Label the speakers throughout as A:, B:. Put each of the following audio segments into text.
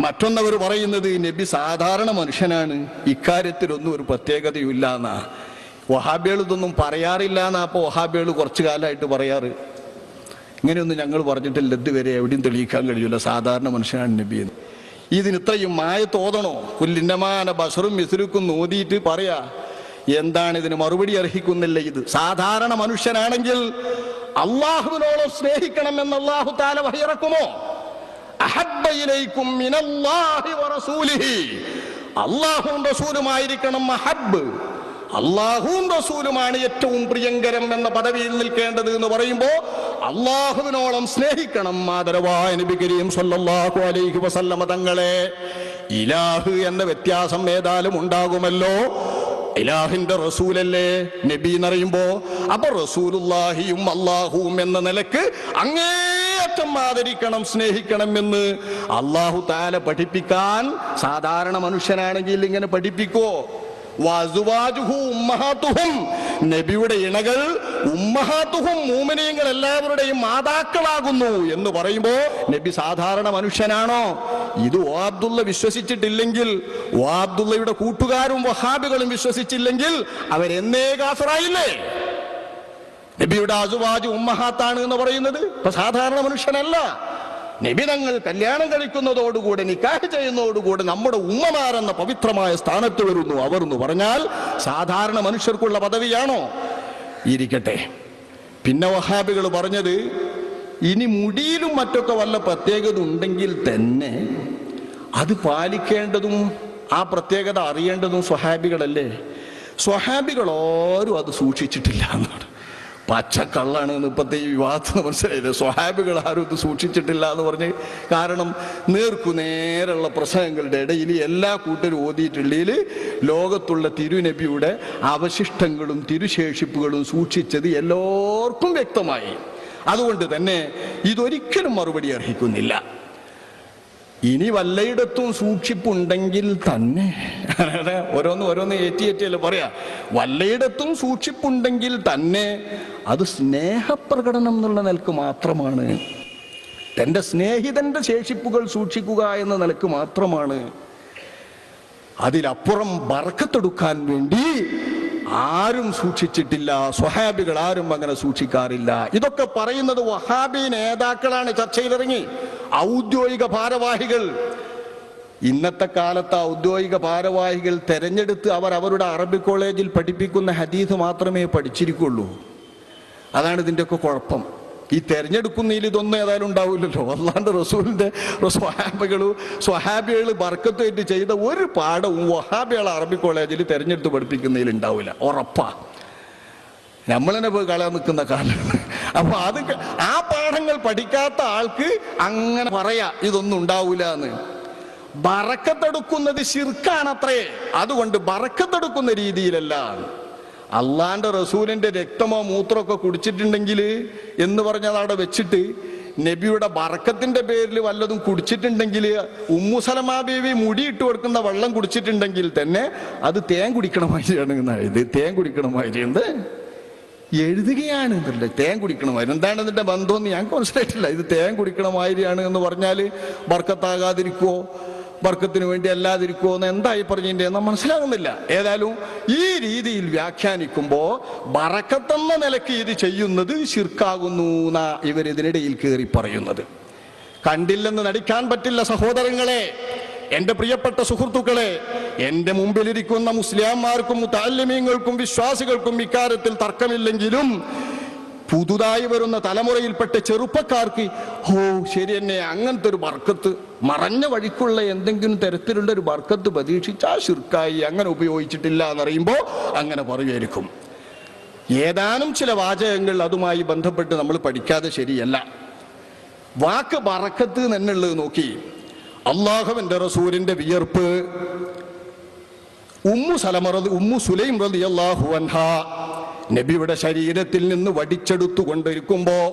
A: മറ്റൊന്നവർ പറയുന്നത് നബി സാധാരണ മനുഷ്യനാണ്. ഇക്കാര്യത്തിലൊന്നും ഒരു പ്രത്യേകതയുമില്ല എന്നാ. വഹാബികൾ ഇതൊന്നും പറയാറില്ല എന്നാ അപ്പൊ വഹാബികൾ കുറച്ചു കാലമായിട്ട് പറയാറ്. ഇങ്ങനെയൊന്നും ഞങ്ങൾ പറഞ്ഞിട്ടില്ല ഇതുവരെ എവിടെയും തെളിയിക്കാൻ കഴിയില്ല സാധാരണ മനുഷ്യനാണ് നബി എന്ന്. ഇതിന് ഇത്രയും മായ തോന്നണോ? പുല്ലിന്നമാന ബഷറും മിസുരുക്കും നോതിയിട്ട് പറയാ. എന്താണ് ഇതിന് മറുപടി അർഹിക്കുന്നില്ല ഇത്? സാധാരണ മനുഷ്യനാണെങ്കിൽ അള്ളാഹുവിനോളം സ്നേഹിക്കണം എന്ന് അള്ളാഹു താല വഹിറക്കുമോ? അള്ളാഹുവും റസൂലുമായിരിക്കണം മഹബ് അള്ളാഹുവും റസൂലുമാണ് ഏറ്റവും പ്രിയങ്കരം എന്ന പദവിയിൽ നിൽക്കേണ്ടത് എന്ന് പറയുമ്പോൾ അള്ളാഹുവിനോളം സ്നേഹിക്കണം മാതരവായ നബി കരീം സല്ലല്ലാഹു അലൈഹി വസല്ലമ തങ്ങളെ. ഇലാഹ് എന്ന വ്യത്യാസം ഏതായാലും ഉണ്ടാകുമല്ലോ. ഇലാഹിന്റെ റസൂലല്ലേ നബി എന്നറിയുമ്പോ അപ്പൊ റസൂലുല്ലാഹിയും അള്ളാഹുവും എന്ന നിലയ്ക്ക് അങ്ങേയറ്റം ആദരിക്കണം സ്നേഹിക്കണം എന്ന് അള്ളാഹു താല പഠിപ്പിക്കാൻ സാധാരണ മനുഷ്യനാണെങ്കിൽ ഇങ്ങനെ പഠിപ്പിക്കോ? നബിയുടെ ഇണകൾ ഉമ്മഹാത്തുഹും എല്ലാവരുടെയും മാതാക്കളാകുന്നു എന്ന് പറയുമ്പോ നബി സാധാരണ മനുഷ്യനാണോ? ഇത് ഓ അബ്ദുള്ള വിശ്വസിച്ചിട്ടില്ലെങ്കിൽ ഓ അബ്ദുള്ളയുടെ കൂട്ടുകാരും വഹാബികളും വിശ്വസിച്ചില്ലെങ്കിൽ അവരെന്നേ കാഫറായില്ലേ? നബിയുടെ അസുവാജ് ഉമ്മഹാത്താണ് എന്ന് പറയുന്നത്. ഇപ്പൊ സാധാരണ മനുഷ്യനല്ല. നബി തങ്ങൾ കല്യാണം കഴിക്കുന്നതോടുകൂടെ നിക്കാഹ് ചെയ്യുന്നതോടുകൂടെ നമ്മുടെ ഉമ്മമാരെന്ന പവിത്രമായ സ്ഥാനത്ത് വരുന്നു അവർ എന്ന് പറഞ്ഞാൽ സാധാരണ മനുഷ്യർക്കുള്ള പദവിയാണോ? ഇരിക്കട്ടെ. പിന്നെ വഹാബികൾ പറഞ്ഞത് ഇനി മുടിയിലും മറ്റൊക്കെ വല്ല പ്രത്യേകത ഉണ്ടെങ്കിൽ തന്നെ അത് പാലിക്കേണ്ടതും ആ പ്രത്യേകത അറിയേണ്ടതും സ്വഹാബികളല്ലേ? സ്വഹാബികളോരും അത് സൂക്ഷിച്ചിട്ടില്ല എന്നാണ്. പച്ചക്കള്ളാണ് ഇപ്പത്തെ ഈ വിവാഹത്തിന് മനസ്സിലായില്ലേ? സ്വഹാബികൾ ആരും ഇത് സൂക്ഷിച്ചിട്ടില്ല എന്ന് പറഞ്ഞ് കാരണം നേർക്കു നേരെയുള്ള പ്രസംഗങ്ങളുടെ ഇടയിൽ എല്ലാ കൂട്ടരും ഓതിയിട്ടുള്ളതിൽ ലോകത്തുള്ള തിരുനബിയുടെ അവശിഷ്ടങ്ങളും തിരുശേഷിപ്പുകളും സൂക്ഷിച്ചത് എല്ലാവർക്കും വ്യക്തമായി. അതുകൊണ്ട് തന്നെ ഇതൊരിക്കലും മറുപടി അർഹിക്കുന്നില്ല. ഇനി വല്ലയിടത്തും സൂക്ഷിപ്പുണ്ടെങ്കിൽ തന്നെ. ഓരോന്ന് ഓരോന്ന് ഏറ്റി പറയാ. വല്ലയിടത്തും സൂക്ഷിപ്പുണ്ടെങ്കിൽ തന്നെ അത് സ്നേഹപ്രകടനം എന്നുള്ള നിലയ്ക്ക് മാത്രമാണ്. തന്റെ സ്നേഹിതന്റെ ശേഷിപ്പുകൾ സൂക്ഷിക്കുക എന്ന നിലയ്ക്ക് മാത്രമാണ്. അതിലപ്പുറം വറക്കത്തെടുക്കാൻ വേണ്ടി ആരും സൂക്ഷിച്ചിട്ടില്ല സ്വഹാബികൾ ആരും അങ്ങനെ സൂക്ഷിക്കാറില്ല. ഇതൊക്കെ പറയുന്നത് വഹാബി നേതാക്കളാണ് ചർച്ചയിലിറങ്ങി. ഔദ്യോഗിക ഭാരവാഹികൾ. ഇന്നത്തെ കാലത്ത് ഔദ്യോഗിക ഭാരവാഹികൾ തെരഞ്ഞെടുത്ത് അവർ അവരുടെ അറബി കോളേജിൽ പഠിപ്പിക്കുന്ന ഹദീസ് മാത്രമേ പഠിച്ചിരിക്കുള്ളൂ. അതാണ് ഇതിന്റെയൊക്കെ കുഴപ്പം. ഈ തെരഞ്ഞെടുക്കുന്നതിൽ ഇതൊന്നും ഏതായാലും ഉണ്ടാവില്ലല്ലോ. അല്ലാണ്ട് റസൂലിന്റെ സ്വഹാബികൾ സ്വഹാബികൾ ബർക്കത്തുമായിട്ട് ചെയ്ത ഒരു പാഠവും വഹാബികൾ അറബി കോളേജിൽ തെരഞ്ഞെടുത്ത് പഠിപ്പിക്കുന്നതിൽ ഉണ്ടാവില്ല. ഉറപ്പാ. നമ്മളെന്നെ പോയി കളയാൻ നിൽക്കുന്ന കാലമാണ് അപ്പൊ അത് ആ പാഠങ്ങൾ പഠിക്കാത്ത ആൾക്ക് അങ്ങനെ പറയാ ഇതൊന്നും ഉണ്ടാവൂല എന്ന്. ബറക്കത്തെടുക്കുന്നത് ശിർക്കാണത്രേ. അതുകൊണ്ട് ബറക്കത്തെടുക്കുന്ന രീതിയിലല്ല. അള്ളാന്റെ റസൂലിന്റെ രക്തമോ മൂത്രമൊക്കെ കുടിച്ചിട്ടുണ്ടെങ്കിൽ എന്ന് പറഞ്ഞത് അവിടെ വെച്ചിട്ട് നബിയുടെ ബറക്കത്തിന്റെ പേരിൽ വല്ലതും കുടിച്ചിട്ടുണ്ടെങ്കിൽ ഉമ്മുസലമാ ബേബി മുടിയിട്ട് കൊടുക്കുന്ന വെള്ളം കുടിച്ചിട്ടുണ്ടെങ്കിൽ തന്നെ അത് തേൻ കുടിക്കണമാതിരിയാണ് ഇത് തേൻ കുടിക്കണമാതിരി എന്ത് എഴുതുകയാണ് എന്നല്ലേ തേൻ കുടിക്കണമായിരുന്നു എന്താണ് ഇതിന്റെ ബന്ധമെന്ന് ഞങ്ങൾക്ക് മനസ്സിലായിട്ടില്ല ഇത് തേൻ കുടിക്കണമാതിരിയാണ് എന്ന് പറഞ്ഞാൽ ബർക്കത്താകാതിരിക്കുമോ ബർക്കത്തിന് വേണ്ടി അല്ലാതിരിക്കുവോ എന്ന് എന്തായി പറഞ്ഞതിന്റെ മനസ്സിലാകുന്നില്ല. ഏതായാലും ഈ രീതിയിൽ വ്യാഖ്യാനിക്കുമ്പോൾ ബറക്കത്തെന്ന നിലയ്ക്ക് ഇത് ചെയ്യുന്നത് ശിർക്കാകുന്നു എന്നാ ഇവരിതിനിടയിൽ കയറി പറയുന്നത്. കണ്ടില്ലെന്ന് നടിക്കാൻ പറ്റില്ല സഹോദരങ്ങളെ. എന്റെ പ്രിയപ്പെട്ട സുഹൃത്തുക്കളെ എന്റെ മുമ്പിലിരിക്കുന്ന മുസ്ലിംമാർക്കും താല്യമീങ്ങൾക്കും വിശ്വാസികൾക്കും ഇക്കാര്യത്തിൽ തർക്കമില്ലെങ്കിലും പുതുതായി വരുന്ന തലമുറയിൽപ്പെട്ട ചെറുപ്പക്കാർക്ക് ഓ ശരി എന്നെ അങ്ങനത്തെ ഒരു ബർക്കത്ത് മറഞ്ഞ വഴിക്കുള്ള എന്തെങ്കിലും തരത്തിലുള്ള ഒരു ബർക്കത്ത് പ്രതീക്ഷിച്ചാൽ ശുർക്കായി അങ്ങനെ ഉപയോഗിച്ചിട്ടില്ല എന്നറിയുമ്പോൾ അങ്ങനെ പറയുമായിരിക്കും. ഏതാനും ചില വാചകങ്ങൾ അതുമായി ബന്ധപ്പെട്ട് നമ്മൾ പഠിക്കാതെ ശരിയല്ല. വാക്ക് ബറക്കത്ത് എന്നുള്ളത് നോക്കി. അള്ളാഹുവിന്റെ റസൂലിന്റെ വിയർപ്പ്. ഉമ്മു സലമറത് ഉമ്മു സുലൈം റതി അള്ളാഹു അൻഹ നബിയുടെ ശരീരത്തിൽ നിന്ന് വടിച്ചെടുത്തു കൊണ്ടിരിക്കുമ്പോൾ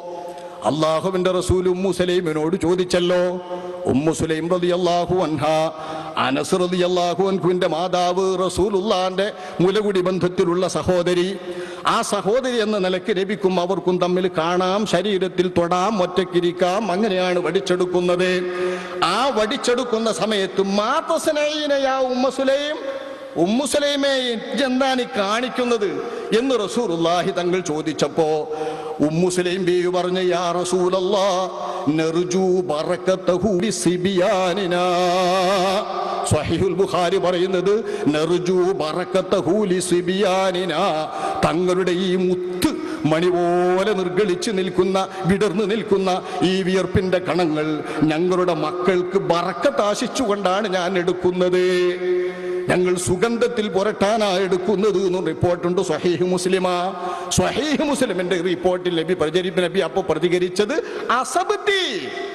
A: അള്ളാഹുവിന്റെ റസൂൽ ഉമ്മു സലൈമിനോട് ചോദിച്ചല്ലോ ഉമ്മു സുലൈം റതി അള്ളാഹു അൻഹ അനസ് റതി അള്ളാഹു അൻഹുവിന്റെ മാതാവ് റസൂലുള്ളാന്റെ മുലകുടി ബന്ധത്തിലുള്ള സഹോദരി ആ സഹോദരി എന്ന നിലയ്ക്ക് രവിക്കും അവർക്കും തമ്മിൽ കാണാം ശരീരത്തിൽ തൊടാം ഒറ്റക്കിരിക്കാം അങ്ങനെയാണ് വടിച്ചെടുക്കുന്നത്. ആ വടിച്ചെടുക്കുന്ന സമയത്ത് മാതസനയിനയാ ഉമ്മസുലയും ഉമ്മുസലൈമെ എന്താണ് നീ കാണിക്കുന്നത് എന്ന് റസൂറുല്ലാഹി തങ്ങൾ ചോദിച്ചപ്പോ ഉമ്മുസലൈം ബീവി പറഞ്ഞു യാ റസൂലല്ലാ നെർജു ബറക്കത്തഹു ലിസിബിയാനിനാ സ്വഹീഹുൽ ബുഖാരി പറയുന്നത് നെർജു ബറക്കത്തഹു ലിസിബിയാനിനാ തങ്ങളുടെ ഈ മുത്ത് മണി പോലെ നിർഗളിച്ച് നിൽക്കുന്ന വിടർന്നു നിൽക്കുന്ന ഈ വിയർപ്പിന്റെ കണങ്ങൾ ഞങ്ങളുടെ മക്കൾക്ക് ബറക്കത്താശിച്ചുകൊണ്ടാണ് ഞാൻ എടുക്കുന്നത്. ഞങ്ങൾ സുഗന്ധത്തിൽ പുരട്ടാനാ എടുക്കുന്നത് എന്നും റിപ്പോർട്ടുണ്ട് സ്വഹീഹ് മുസ്ലിമാ. സ്വഹീഹ് മുസ്ലിമിന്റെ റിപ്പോർട്ടിൽ നബി പ്രചരിപ്പ് നബി അപ്പൊ പ്രതികരിച്ചത് അസബത്തി.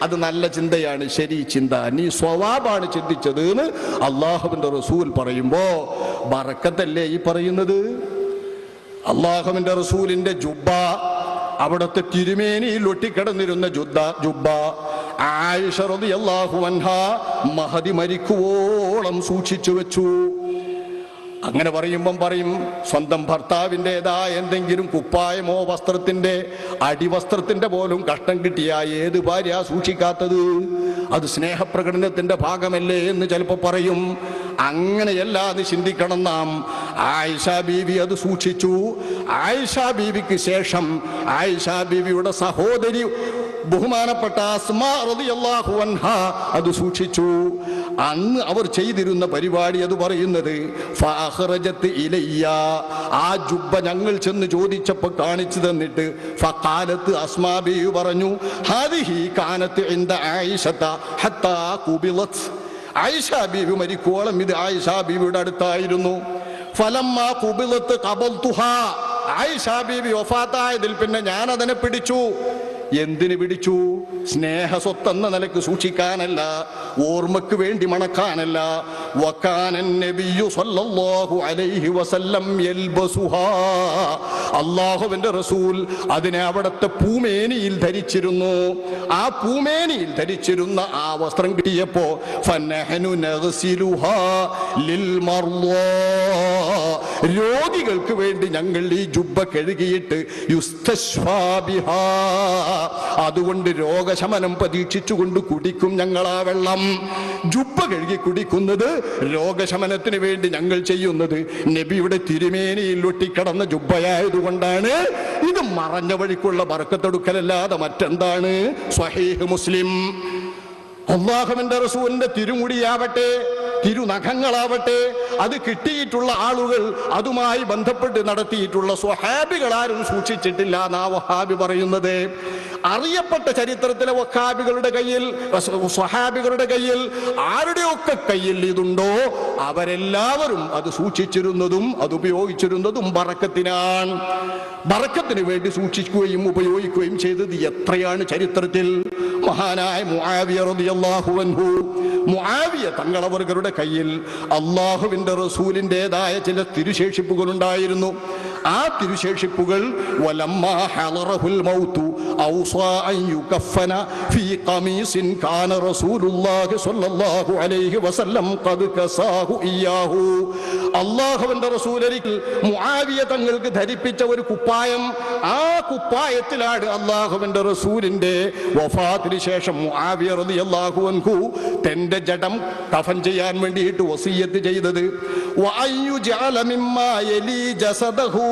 A: അത് നല്ല ചിന്തയാണ് ശരി ചിന്ത. നീ സ്വവാബാണ് ചിന്തിച്ചത് എന്ന് അള്ളാഹുവിന്റെ റസൂൽ പറയുമ്പോ ബറക്കത്തല്ലേ ഈ പറയുന്നത്? അള്ളാഹുവിന്റെ റസൂലിന്റെ ജുബ്ബ അവിടുത്തെ തിരുമേനിയിൽ ഒട്ടിക്കിടന്നിരുന്ന ജുദ്ദ ജുബ്ബ മഹതി മരിക്കുവോളം സൂക്ഷിച്ചു വെച്ചു. അങ്ങനെ പറയുമ്പം പറയും സ്വന്തം ഭർത്താവിന്റെതായ എന്തെങ്കിലും കുപ്പായമോ വസ്ത്രത്തിന്റെ അടിവസ്ത്രത്തിന്റെ പോലും കഷ്ടം കിട്ടിയ ഏത് ഭാര്യ സൂക്ഷിക്കാത്തത്? അത് സ്നേഹപ്രകടനത്തിന്റെ ഭാഗമല്ലേ എന്ന് ചിലപ്പോൾ പറയും. അങ്ങനെയല്ല അത് ചിന്തിക്കണം നാം. ആയിഷ ബീവി അത് സൂക്ഷിച്ചു. ആയിഷ ബീവിക്ക് ശേഷം ആയിഷ ബീവിയുടെ സഹോദരി ബഹുമാനപ്പെട്ട അത് സൂക്ഷിച്ചു. അന്ന് അവർ ചെയ്തിരുന്ന പരിപാടി അത് പറയുന്നത് ആ ജുബ്ബ ഞങ്ങൾ ചെന്ന് ചോദിച്ചപ്പോൾ കാണിച്ചു തന്നിട്ട് ഫക്കാലത്ത് അസ്മാബി പറഞ്ഞു ഹാദിഹി കാനത്ത് ആയിഷത ഹത്താ ആയിഷ മരിക്കോളം ഇത് ആയിഷ ബീവിയുടെ അടുത്തായിരുന്നു. ഫലമ്മ കുബിലത്ത് കബൽത്തുഹ ആയിഷ ബീവി ഒഫാത്തായതിൽ പിന്നെ ഞാൻ അതിനെ പിടിച്ചു. എന്തിനു പിടിച്ചു സ്നേഹസ്വത്ത് എന്ന നിലയ്ക്ക് സൂക്ഷിക്കാനല്ല ഓർമ്മക്ക് വേണ്ടി മണക്കാനല്ല. അള്ളാഹുവിന്റെ റസൂൽ അതിനെ അവിടുത്തെ പൂമേനിയിൽ ധരിച്ചിരുന്നു. ആ പൂമേനിയിൽ ധരിച്ചിരുന്ന ആ വസ്ത്രം കിട്ടിയപ്പോ ഫന്നഹനു നഗ്സിലുഹാ ലിൽ മർളാ രോഗികൾക്ക് വേണ്ടി ഞങ്ങൾ ഈ ജുബ്ബ കഴുകിയിട്ട്. അതുകൊണ്ട് രോഗശമനം പ്രതീക്ഷിച്ചുകൊണ്ട് കുടിക്കും ഞങ്ങൾ ആ വെള്ളം. ജുബ്ബ കഴുകി കുടിക്കുന്നത് രോഗശമനത്തിന് വേണ്ടി ഞങ്ങൾ ചെയ്യുന്നത്. നബിയുടെ തിരുമേനിയിൽ ഒട്ടിക്കടന്ന ജുബ്ബയായതുകൊണ്ടാണ്. ഇത് മറഞ്ഞ വഴിക്കുള്ള വറക്കത്തെടുക്കലല്ലാതെ മറ്റെന്താണ്? സ്വഹീഹ് മുസ്ലിം. അള്ളാഹുവിന്റെ റസൂലിന്റെ തിരുമുടിയാവട്ടെ. തിരുനഖങ്ങളാവട്ടെ. അത് കിട്ടിയിട്ടുള്ള ആളുകൾ അതുമായി ബന്ധപ്പെട്ട് നടത്തിയിട്ടുള്ള സ്വഹാബികൾ ആരും സൂക്ഷിച്ചിട്ടില്ല എന്നാ വഹാബി പറയുന്നത്. അറിയപ്പെട്ട ചരിത്രത്തിലെ വഹാബികളുടെ കയ്യിൽ സ്വഹാബികളുടെ കയ്യിൽ ആരുടെയൊക്കെ കയ്യിൽ ഇതുണ്ടോ? അവരെല്ലാവരും അത് സൂക്ഷിച്ചിരുന്നതും അത് ഉപയോഗിച്ചിരുന്നതും ബറക്കത്തിനാണ്. ബറക്കത്തിന് വേണ്ടി സൂക്ഷിക്കുകയും ഉപയോഗിക്കുകയും ചെയ്തത് എത്രയാണ് ചരിത്രത്തിൽ? മഹാനായ മുആവിയ റളിയല്ലാഹു അൻഹു. മുആവിയ തങ്ങളവറുകളുടെ കയ്യിൽ അള്ളാഹുവിന്റെ റസൂലിന്റെതായ ചില തിരുശേഷിപ്പുകളുണ്ടായിരുന്നു. ആ തിരുശേഷിപ്പുകൾ മുആവിയ തങ്ങൾക്ക് ധരിപ്പിച്ച ഒരു കുപ്പായം ആ കുപ്പായത്തിലാണ് അള്ളാഹുവിന്റെ റസൂലിന്റെ വഫാത്തിന് ശേഷം മുആവിയ റളിയല്ലാഹു തന്റെ ജഡം കഫൻ ചെയ്യാൻ വേണ്ടിയിട്ട് വസീയത്ത് ചെയ്തത്. വഅയ്യു ജഅല മിമ്മാ യലി ജസദഹു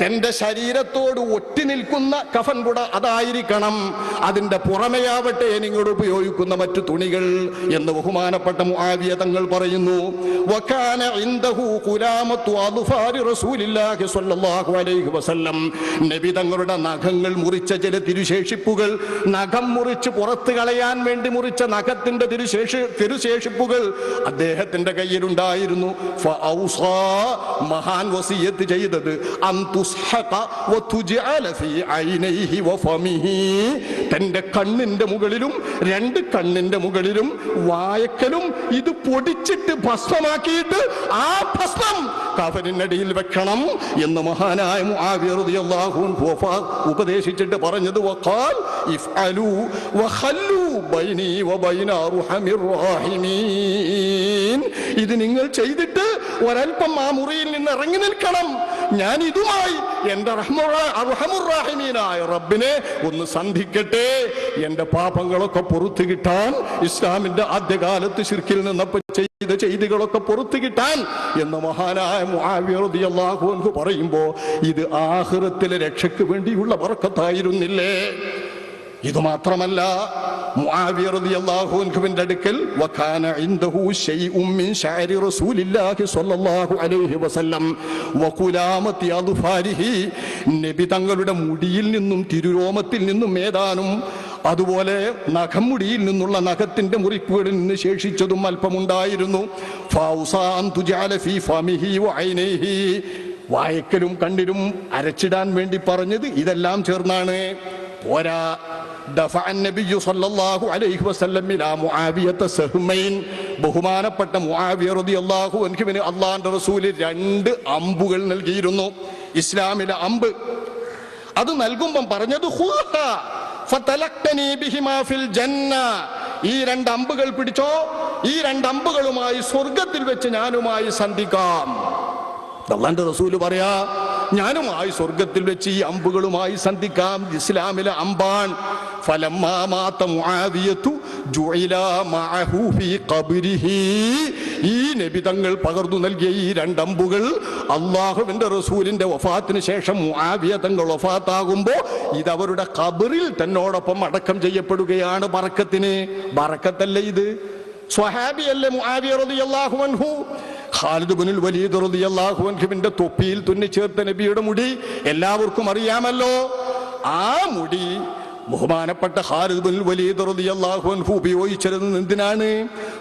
A: തന്റെ ശരീരത്തോട് ഒട്ടി നിൽക്കുന്ന കഫൻ കുട അതായിരിക്കണം. അതിന്റെ പുറമെയാവട്ടെ നിങ്ങളോട് ഉപയോഗിക്കുന്ന മറ്റു തുണികൾ എന്ന് ബഹുമാനപ്പെട്ട മുആവിയ തങ്ങൾ പറയുന്നു. വകാന ഇൻദഹു കുലാമത്തു സ്വല്ലല്ലാഹു അലൈഹി വസല്ലം. നബി തങ്ങളുടെ നഖങ്ങൾ മുറിച്ച ചില തിരുശേഷിപ്പുകൾ നഖം മുറിച്ച് പുറത്ത് കളയാൻ വേണ്ടി മുറിച്ച നഖത്തിന്റെ തിരുശേഷി തിരുശേഷിപ്പുകൾ അദ്ദേഹത്തിന്റെ കയ്യിലുണ്ടായിരുന്നു. മഹാൻ വസിയത്ത് ചെയ്തത്. അൻ തന്റെ കണ്ണിന്റെ മുകളിലും രണ്ട് കണ്ണിന്റെ മുകളിലും വായക്കലും ഇത് പൊടിച്ചിട്ട് ഭസ്മമാക്കിയിട്ട് ആ ഭസ്മം കഫനിനടിയിൽ വെക്കണം എന്ന് മഹാനായ ഉപദേശിച്ചിട്ട് പറഞ്ഞത് ഇത് നിങ്ങൾ ചെയ്തിട്ട് ഒരൽപ്പം ആ മുറിയിൽ നിന്ന് ഇറങ്ങി നിൽക്കണം. ഞാൻ ഇതുമായി എന്റെ റഹ്മുറാഹിമീനായ റബ്ബിനെ ഒന്ന് സന്ധിക്കട്ടെ. എന്റെ പാപങ്ങളൊക്കെ പുറത്തു കിട്ടാൻ ഇസ്ലാമിന്റെ ആദ്യകാലത്ത് ശിർക്കിൽ നിന്നപ്പോ ചെയ്ത ചെയ്തികളൊക്കെ പുറത്തു കിട്ടാൻ എന്ന് മഹാനായ മുആവിയ എന്ന് അൻഹു പറയുമ്പോ ഇത് ആഖിറത്തിലെ രക്ഷയ്ക്ക് വേണ്ടിയുള്ള വർക്കത്തായിരുന്നില്ലേ ഇത് മാത്രമല്ല അടുക്കൽ ഇൻദഹു ശൈഉം മിൻ റസൂലില്ലാഹി സ്വല്ലല്ലാഹു അലൈഹി വസല്ലം. നബി തങ്ങളുടെ മുടിയിൽ നിന്നും തിരുരോമത്തിൽ നിന്നും ഏതാനും അതുപോലെ നഖമുടിയിൽ നിന്നുള്ള നഖത്തിന്റെ മുറിപ്പുകളിൽ നിന്ന് ശേഷിച്ചതും അല്പമുണ്ടായിരുന്നു. വായക്കലും കണ്ണിലും അരച്ചിടാൻ വേണ്ടി പറഞ്ഞത് ഇതെല്ലാം ചേർന്നാണ്. പോരാ ദഫഅ നബിയു സല്ലല്ലാഹു അലൈഹി വസല്ലം ഇലാ മുആവിയത സഹ്മൈൻ. ബഹുമാനപ്പെട്ട മുആവിയ റളിയല്ലാഹു അൻഹുവിന് അള്ളാഹുവിന്റെ റസൂൽ രണ്ട് അമ്പുകൾ നൽകിയിരുന്നു. ഇസ്ലാമിലെ അമ്പ്. അത് നൽകുമ്പം പറഞ്ഞത് ഈ രണ്ട് അമ്പുകൾ പിടിച്ചോ? ഈ രണ്ട് അമ്പുകളുമായി സ്വർഗത്തിൽ വെച്ച് ഞാനുമായി സന്ധിക്കാം. അള്ളാന്റെ റസൂൽ പറയാ ഞാനുമായി സ്വർഗത്തിൽ വെച്ച് ഈ അമ്പുകളുമായി സന്ധിക്കാം. ഇസ്ലാമിലെ അമ്പാൻ ഈ നബി തങ്ങൾ പകർന്നു നൽകിയ ഈ രണ്ടമ്പുകൾ അള്ളാഹുവിന്റെ റസൂലിന്റെ വഫാത്തിന് ശേഷം മുആവിയ തങ്ങൾ വഫാത്താകുമ്പോ അവരുടെ ഖബറിൽ തന്നോടൊപ്പം അടക്കം ചെയ്യപ്പെടുകയാണ് ബറക്കത്തിന്. ബറക്കത്തല്ലേ ഇത്? സ്വഹാബിയല്ലേ മുആവിയ റളിയല്ലാഹു അൻഹു? ഖാലിദ് ബിനുൽ വലീദ് റളിയല്ലാഹു അൻഹുവിന്റെ തൊപ്പിയിൽ തുന്നി ചേർത്ത നബിയുടെ മുടി എല്ലാവർക്കും അറിയാമല്ലോ. ആ മുടി ബഹുമാനപ്പെട്ട ഖാലിദ് ബിനുൽ വലീദ് റളിയല്ലാഹു അൻഹു ഉപയോഗിച്ചിരുന്നത് എന്തിനാണ്?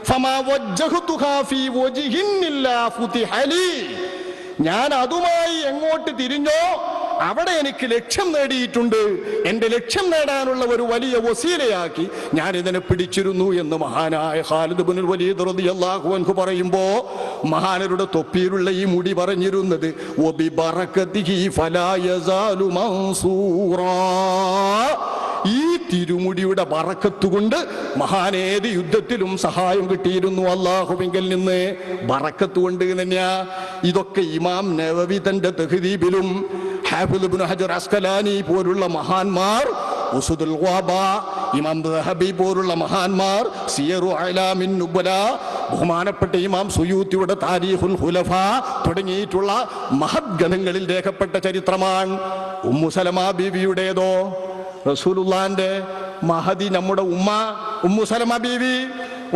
A: ഫമാ വജ്ജഹ്തുഹാ ഫീ വജ്ഹിൻ ഇല്ലാ ഫുതിഹ ഞാൻ അതുമായി എങ്ങോട്ട് തിരിഞ്ഞോ അവിടെ എനിക്ക് ലക്ഷ്യം നേടിയിട്ടുണ്ട്. എന്റെ ലക്ഷ്യം നേടാനുള്ള ഒരു വലിയ വസീലയാക്കി ഞാൻ ഇതിനെ പിടിച്ചിരുന്നു എന്ന് മഹാനായ ഖാലിദ് ബിനുൽ വലീദ് റളിയല്ലാഹു അൻഹു പറയുമ്പോ മഹാനരുടെ തൊപ്പിയിലുള്ള ഈ മുടി പറഞ്ഞിരുന്നത്. ഈ തിരുമുടിയുടെ ബറക്കത്തുകൊണ്ട് മഹാനേത് യുദ്ധത്തിലും സഹായം കിട്ടിയിരുന്നു അള്ളാഹുവിങ്കിൽ നിന്ന്. ബറക്കത്ത് കൊണ്ട് തന്നെയാ. ഇതൊക്കെ ഇമാം നവവി തന്റെ തെഹദീബിലും ഹാഫിദ് ഇബ്നു ഹജർ അസ്കലാനി പോലുള്ള മഹാന്മാർ ഉസുദുൽ ഖാബ, ഇമാം ദഹബി പോലുള്ള മഹാന്മാർ സിയറു അലാമിൻ നുബല ബഹുമാനപ്പെട്ട ഇമാം സുയൂത്തിയുടെ താരീഖുൽ ഹുലഫ തുടങ്ങിയിട്ടുള്ള മഹത് രേഖപ്പെട്ട ചരിത്രമാണ്. ഉമ്മു സലമ ബീവിയുടേതോ? റസൂലുല്ലാന്റെ മഹദി നമ്മുടെ ഉമ്മ. ഉമ്മു സലമ ബീവി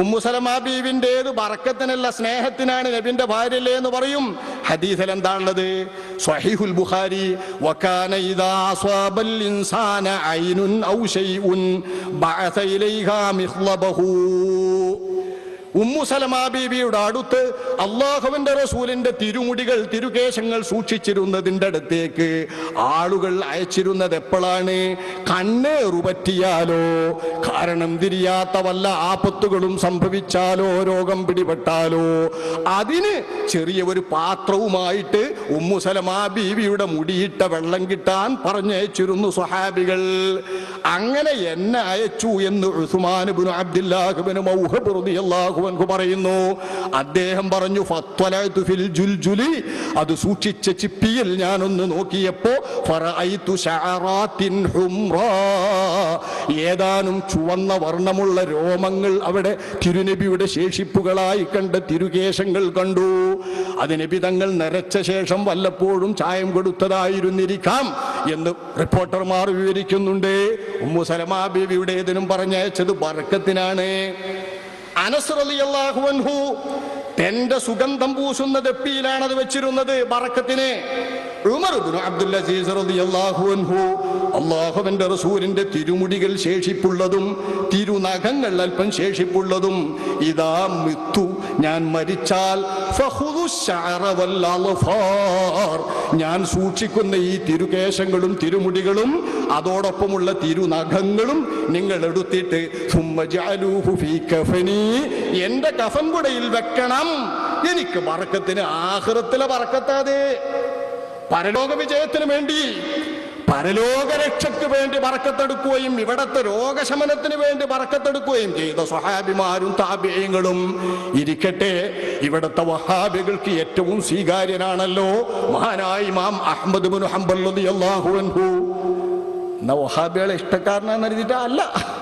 A: ഉമ്മു സലമ ബീവിന്റെത് ബറക്കത്തിനല്ല സ്നേഹത്തിനാണ് നബിന്റെ ഭാര്യല്ലേ എന്ന് പറയും. ഹദീസിൽ എന്താണുള്ളത് صحيح البخاري وكان إذا أصاب الإنسان عين أو شيء بعث إليها مخلبه. ഉമ്മു സലമാ ബീവിയുടെ അടുത്ത് അള്ളാഹുവിന്റെ റസൂലിന്റെ തിരുമുടികൾ തിരുകേശങ്ങൾ സൂക്ഷിച്ചിരുന്നതിന്റെ അടുത്തേക്ക് ആളുകൾ അയച്ചിരുന്നത് എപ്പോഴാണ്? കണ്ണേറു പറ്റിയാലോ കാരണം തിരിയാത്ത വല്ല ആപത്തുകളും സംഭവിച്ചാലോ? രോഗം പിടിപെട്ടാലോ? അതിന് ചെറിയ ഒരു പാത്രവുമായിട്ട് ഉമ്മു സലമാ ബീവിയുടെ മുടിയിട്ട വെള്ളം കിട്ടാൻ പറഞ്ഞയച്ചിരുന്നു സ്വഹാബികൾ. അങ്ങനെ എന്നെ അയച്ചു എന്ന് ഉസ്മാൻ ഇബ്നു അബ്ദുല്ലാഹിബ്നു മൗഹബ് റളിയല്ലാഹു അൻഹു പറയുന്നു. അദ്ദേഹം പറഞ്ഞു ഫിൽ ജുൽജുലി. അത് സൂക്ഷിച്ച ചിപ്പിയിൽ ഞാനൊന്ന് നോക്കിയപ്പോ ഏതാനും ചുവന്ന വർണമുള്ള രോമങ്ങൾ അവിടെ തിരുനബിയുടെ ശേഷിപ്പുകളായി കണ്ട തിരുകേശങ്ങൾ കണ്ടു. അത് നബി തങ്ങൾ നരച്ച ശേഷം വല്ലപ്പോഴും ചായം കൊടുത്തതായിരുന്നിരിക്കാം എന്ന് റിപ്പോർട്ടർമാർ വിവരിക്കുന്നുണ്ട്. ഉമ്മു സലമാ ബീവിയുടേതിനും പറഞ്ഞയച്ചത് ബർക്കത്തിനാണ് അനസ് റളിയല്ലാഹു അൻഹു തന്റെ സുഗന്ധം പൂശുന്ന ദപ്പിയിലാണ് അത് വെച്ചിരുന്നത് ബറക്കത്തിന് അള്ളാഹുവിന്റെ റസൂലിന്റെ തിരുമുടികൾ ശേഷിപ്പുള്ളതും തിരുനഖങ്ങൾ അല്പം ശേഷിപ്പുള്ളതും ഇതാ മിത്തു ഞാൻ മരിച്ചാൽ. ഞാൻ സൂക്ഷിക്കുന്ന ഈ തിരുകേശങ്ങളും തിരുമുടികളും അതോടൊപ്പമുള്ള തിരുനഖങ്ങളും നിങ്ങൾ എടുത്തിട്ട് സുമ്മജാലൂഹു ഫീ കഫനി എന്റെ കഫൻ കുടയിൽ വെക്കണം. എനിക്ക് വറക്കത്തിന് ആഹൃത്തിലെ വറക്കത്താതെ. പരലോക വിജയത്തിന് വേണ്ടി പരലോകരക്ഷയ്ക്ക് വേണ്ടി പറക്കത്തെടുക്കുകയും ഇവിടത്തെ രോഗശമനത്തിന് വേണ്ടി പറക്കത്തെടുക്കുകയും ചെയ്ത സ്വഹാബിമാരും താപ്യങ്ങളും ഇരിക്കട്ടെ. ഇവിടത്തെ വഹാബികൾക്ക് ഏറ്റവും സ്വീകാര്യനാണല്ലോ മഹാനായി മാം അഹമ്മദ് മുൻ അൻഹു. എന്നാ വഹാബികളെ ഇഷ്ടക്കാരനാന്ന് എഴുതിയിട്ട് അല്ല.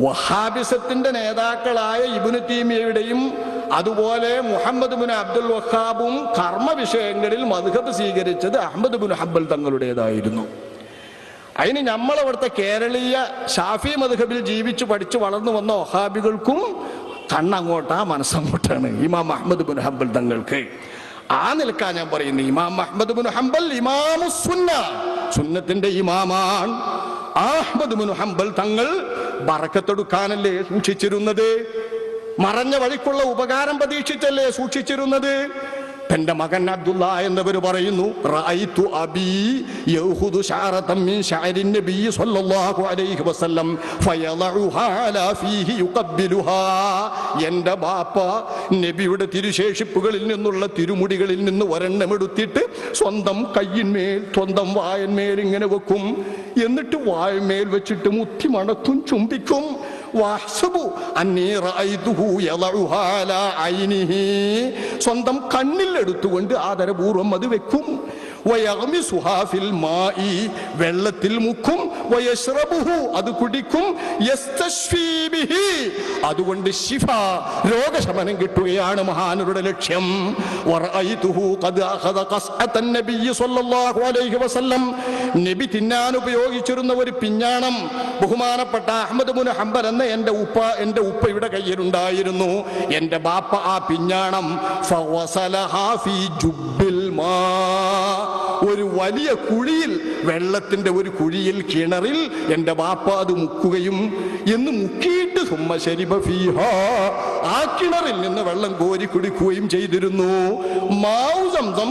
A: വഹാബിസത്തിന്റെ നേതാക്കളായ ഇബുനു തീമിയയുടെയും അതുപോലെ മുഹമ്മദ് ബിൻ അബ്ദുൽ വഹാബും കർമ്മ വിഷയങ്ങളിൽ മധുഹബ് സ്വീകരിച്ചത് അഹമ്മദ് ബിൻ ഹബ്ബൽ തങ്ങളുടേതായിരുന്നു. അതിന് നമ്മളവിടുത്തെ കേരളീയ ഷാഫി മധുഹബിൽ ജീവിച്ചു പഠിച്ചു വളർന്നു വന്ന വഹാബികൾക്കും കണ്ണങ്ങോട്ടാ മനസ്സങ്ങോട്ടാണ് ഇമാം അഹമ്മദ് ബിൻ ഹബ്ബൽ തങ്ങൾക്ക്. ആ നിൽക്കാൻ ഞാൻ പറയുന്നു ഇമാം അഹമ്മദ് ബിൻ ഹംബൽ ഇമാമു സുന്ന സുന്നത്തിന്റെ ഇമാമാണ്. അഹമ്മദ് ബിൻ ഹംബൽ തങ്ങൾ ബറക്കത്തെടുക്കാനല്ലേ സൂക്ഷിച്ചിരുന്നത്? മറഞ്ഞ വഴിക്കുള്ള ഉപകാരം പ്രതീക്ഷിച്ചല്ലേ സൂക്ഷിച്ചിരുന്നത്? തന്റെ മകൻ അബ്ദുള്ള എന്നവർ പറയുന്നു എന്റെ ബാപ്പ നബിയുടെ തിരുശേഷിപ്പുകളിൽ നിന്നുള്ള തിരുമുടികളിൽ നിന്ന് ഒരെണ്ണം എടുത്തിട്ട് സ്വന്തം കയ്യിന്മേൽ സ്വന്തം വായന്മേൽ ഇങ്ങനെ വെക്കും. എന്നിട്ട് വായന്മേൽ വെച്ചിട്ട് മുത്തി മണക്കും ചുംബിക്കും. സ്വന്തം കണ്ണിൽ എടുത്തുകൊണ്ട് ആദരപൂർവം അത് വെക്കും. വെള്ളത്തിൽ മുക്കും അത് കുടിക്കും. അതുകൊണ്ട് ശിഫ രോഗശമനം കിട്ടുകയാണ് മഹാനരുടെ ലക്ഷ്യം. നബി തിന്നാൻ ഉപയോഗിച്ചിരുന്ന ഒരു പിഞ്ഞാണം ബഹുമാനപ്പെട്ട അഹമ്മദ് മുൻ ഹംബൽ എന്ന എന്റെ ഉപ്പ എന്റെ ഉപ്പയുടെ കയ്യിലുണ്ടായിരുന്നു. എന്റെ ബാപ്പ ആ പിഞ്ഞാണം ജുബ്ബിൽ മാ. വലിയ കുഴിയിൽ വെള്ളത്തിന്റെ ഒരു കുഴിയിൽ കിണറിൽ എന്റെ ബാപ്പ അത് മുക്കുകയും എന്ന് മുക്കിയിട്ട് സുമ്മ ശരിബ ഫീഹാ ആ കിണറിൽ നിന്ന് വെള്ളം കോരി കുടിക്കുകയും ചെയ്തിരുന്നു മാവു സംസം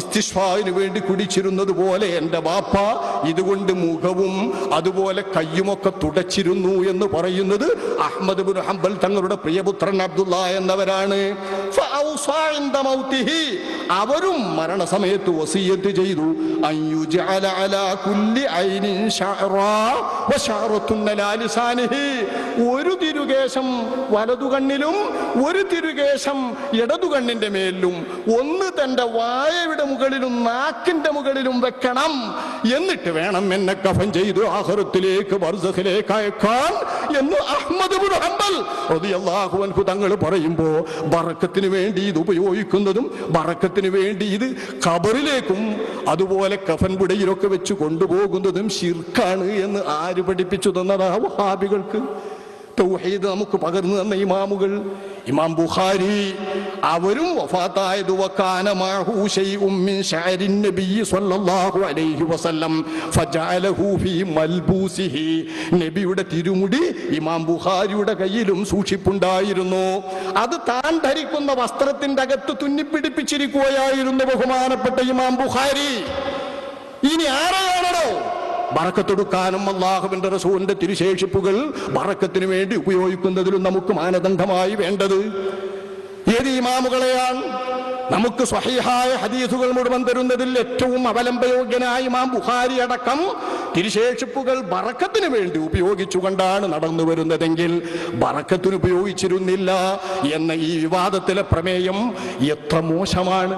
A: ഇസ്തിഷ്ഫാവിന് വേണ്ടി കുടിച്ചിരുന്നത് പോലെ എന്റെ ബാപ്പ ഇതുകൊണ്ട് മുഖവും അതുപോലെ കയ്യുമൊക്കെ തുടച്ചിരുന്നു എന്ന് പറയുന്നത് അഹമ്മദ് ബുൻ ഹംബൽ തങ്ങളുടെ പ്രിയപുത്രൻ അബ്ദുള്ള എന്നവരാണ്. അവരും മരണസമയത്ത് വസീയത്ത് ചെയ്തു. ഒരു തിരുകേശം വലതുകണ്ണിലും ഒരു തിരുകേശം ഇടതുകണ്ണിന്റെ മേലിലും. ഒന്ന് തന്റെ വായയുടെ മുകളിലും നാക്കിന്റെ മുകളിലും വെക്കണം. എന്നിട്ട് വേണം എന്നെ കഫൻ ചെയ്തു ആഹുരത്തിലേക്ക് ബർസഖിലേക്ക് അയക്കാൻ എന്ന് അഹമ്മദ് ഹംബൽ അൻഹു തങ്ങൾ പറയുമ്പോ ബറക്കത്തിന് വേണ്ടി ഇത് ഉപയോഗിക്കുന്നതും ബറക്കത്തിന് വേണ്ടി ഇത് ഖബറിലേക്കും അതുപോലെ കഫൻ പുടയിലൊക്കെ വെച്ച് കൊണ്ടുപോകുന്നതും ശിർക്കാണ് എന്ന് ആര് പഠിപ്പിച്ചു തന്നതാ വഹാബികൾക്ക്? തൗഹീദ് നമുക്ക് പകർന്നു തന്ന ഇമാമുകൾ. ഇമാം ബുഖാരി അവരും വഫാത്തായത് വക്കാന മാഹു മിൻ ശഅരിൻ നബി സ്വല്ലല്ലാഹു അലൈഹി വസല്ലം. ഫജഅലഹു ഫീ മൽബൂസിഹി. നബിയുടെ തിരുമുടി ഇമാം ബുഖാരിയുടെ കയ്യിലും സൂക്ഷിപ്പുണ്ടായിരുന്നു. അത് താൻ ധരിക്കുന്ന വസ്ത്രത്തിന്റെ അകത്ത് തുന്നിപ്പിടിപ്പിച്ചിരിക്കുകയായിരുന്നു ബഹുമാനപ്പെട്ട ഇമാം ബുഖാരി. ഇനി ആരെയാണോ ബറക്കത്തെടുക്കാനും അള്ളാഹുവിന്റെ റസൂലിന്റെ തിരുശേഷിപ്പുകൾ ബറക്കത്തിന് വേണ്ടി ഉപയോഗിക്കുന്നതിലും നമുക്ക് മാനദണ്ഡമായി വേണ്ടത്. ഏത് ഇമാമുകളെയാണ്? നമുക്ക് സ്വഹീഹായ ഹദീസുകൾ മുഴുവൻ തരുന്നതിൽ ഏറ്റവും അവലംബയോഗ്യനായ ഇമാം ബുഹാരി അടക്കം തിരുശേഷിപ്പുകൾ ബറക്കത്തിന് വേണ്ടി ഉപയോഗിച്ചുകൊണ്ടാണ് നടന്നു വരുന്നതെങ്കിൽ ബറക്കത്തിന് ഉപയോഗിച്ചിരുന്നില്ല എന്ന ഈ വിവാദത്തിലെ പ്രമേയം എത്ര മോശമാണ്.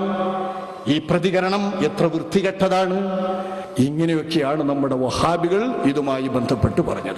A: ഈ പ്രതികരണം എത്ര വൃത്തികെട്ടതാണ്. ഇങ്ങനെയൊക്കെയാണ് നമ്മുടെ വഹാബികൾ ഇതുമായി ബന്ധപ്പെട്ട് പറഞ്ഞത്.